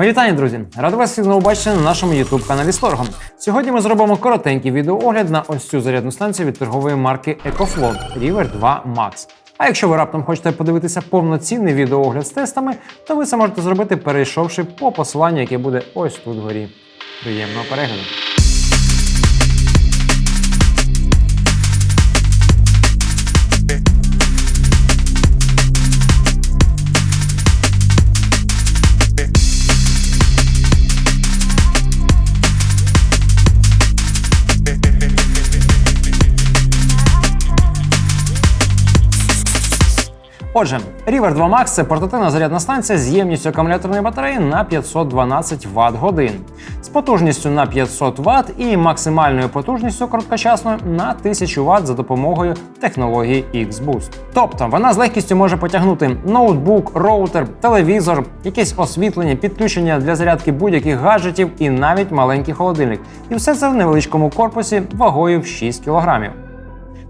Мої вітання, друзі! Радий вас всіх знову бачити на нашому youtube каналі Сторгом. Сьогодні ми зробимо коротенький відеоогляд на ось цю зарядну станцію від торгової марки EcoFlow River 2 Max. А якщо ви раптом хочете подивитися повноцінний відеоогляд з тестами, то ви це можете зробити, перейшовши по посиланню, яке буде ось тут вгорі. Приємного перегляду! Отже, River 2 Max це портативна зарядна станція з ємністю акумуляторної батареї на 512 Вт годин, з потужністю на 500 Вт і максимальною потужністю короткочасною на 1000 Вт за допомогою технології X-Boost. Тобто вона з легкістю може потягнути ноутбук, роутер, телевізор, якесь освітлення, підключення для зарядки будь-яких гаджетів і навіть маленький холодильник. І все це в невеличкому корпусі вагою в 6 кг.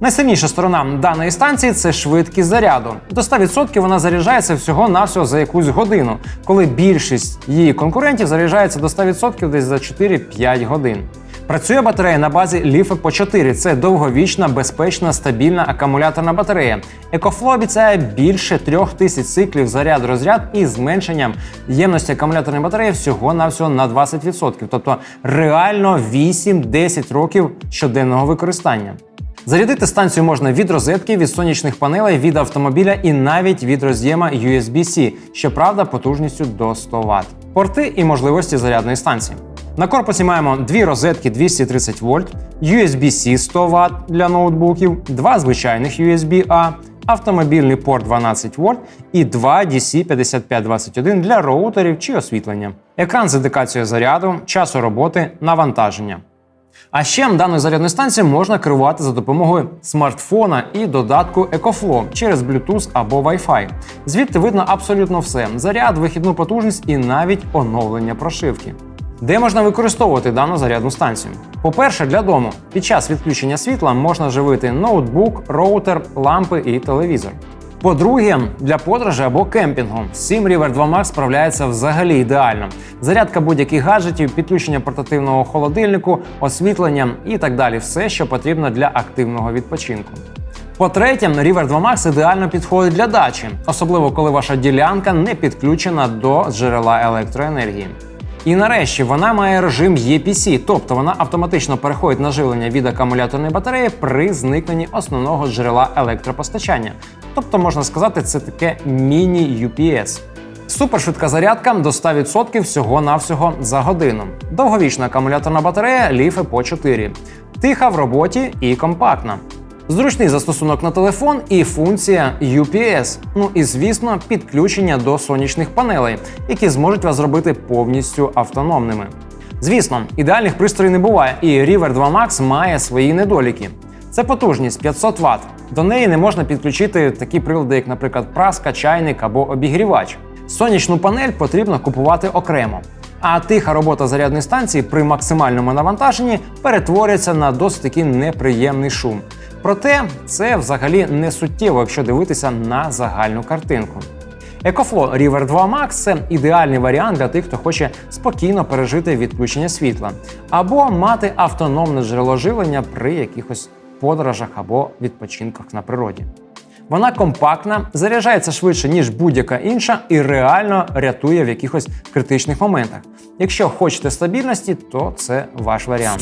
Найсильніша сторона даної станції це швидкість заряду. До 100% вона заряджається всього-навсього за якусь годину, коли більшість її конкурентів заряджається до 100% десь за 4-5 годин. Працює батарея на базі Ліфе по 4 Це довговічна, безпечна, стабільна акумуляторна батарея. EcoFlow обіцяє більше трьох тисяч циклів заряд-розряд і зменшенням ємності акумуляторної батареї всього-навсього на 20%. Тобто реально 8-10 років щоденного використання. Зарядити станцію можна від розетки, від сонячних панелей, від автомобіля і навіть від роз'єма USB-C, щоправда, потужністю до 100 Вт. Порти і можливості зарядної станції. На корпусі маємо дві розетки 230 вольт, USB-C 100 Вт для ноутбуків, два звичайних USB-A, автомобільний порт 12 вольт і два DC5521 для роутерів чи освітлення. Екран з індикацією заряду, часу роботи, навантаження. А ще даною зарядною станцією можна керувати за допомогою смартфона і додатку EcoFlow через Bluetooth або Wi-Fi. Звідти видно абсолютно все: заряд, вихідну потужність і навіть оновлення прошивки. Де можна використовувати дану зарядну станцію? По-перше, для дому під час відключення світла можна живити ноутбук, роутер, лампи і телевізор. По-друге, для подорожі або кемпінгу цим River 2 Max справляється взагалі ідеально. Зарядка будь-яких гаджетів, підключення портативного холодильнику, освітлення і так далі все, що потрібно для активного відпочинку. По-третє, River 2 Max ідеально підходить для дачі, особливо коли ваша ділянка не підключена до джерела електроенергії. І нарешті вона має режим EPC, тобто вона автоматично переходить на живлення від акумуляторної батареї при зникненні основного джерела електропостачання. Тобто, можна сказати, це таке міні-UPS. Супершвидка зарядка до 100% всього-навсього за годину. Довговічна акумуляторна батарея Ліфе по 4. Тиха в роботі і компактна. Зручний застосунок на телефон і функція UPS. Ну і звісно, підключення до сонячних панелей, які зможуть вас зробити повністю автономними. Звісно, ідеальних пристроїв не буває, і River 2 Max має свої недоліки. Це потужність 500 Вт. До неї не можна підключити такі прилади, як, наприклад, праска, чайник або обігрівач. Сонячну панель потрібно купувати окремо. А тиха робота зарядної станції при максимальному навантаженні перетворюється на досить такий неприємний шум. Проте це взагалі не суттєво, якщо дивитися на загальну картинку. EcoFlow River 2 Max це ідеальний варіант для тих, хто хоче спокійно пережити відключення світла, або мати автономне джерело живлення при якихось подорожах або відпочинках на природі. Вона компактна, заряджається швидше, ніж будь-яка інша, і реально рятує в якихось критичних моментах. Якщо хочете стабільності, то це ваш варіант.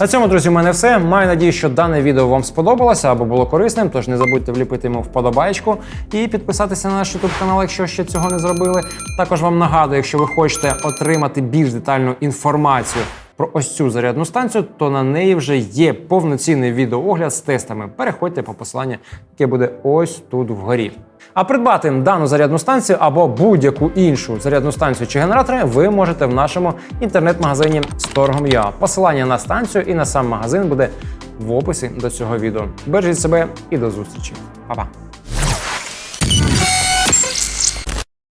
На цьому, друзі, у мене все. Маю надію, що дане відео вам сподобалося або було корисним. Тож не забудьте вліпити йому вподобайку і підписатися на наш YouTube канал, якщо ще цього не зробили. Також вам нагадую, якщо ви хочете отримати більш детальну інформацію про ось цю зарядну станцію, то на неї вже є повноцінний відеоогляд з тестами. Переходьте по посиланню, яке буде ось тут вгорі. А придбати дану зарядну станцію або будь-яку іншу зарядну станцію чи генератори ви можете в нашому інтернет-магазині Storgom.ua. Посилання на станцію і на сам магазин буде в описі до цього відео. Бережіть себе і до зустрічі. Па-па!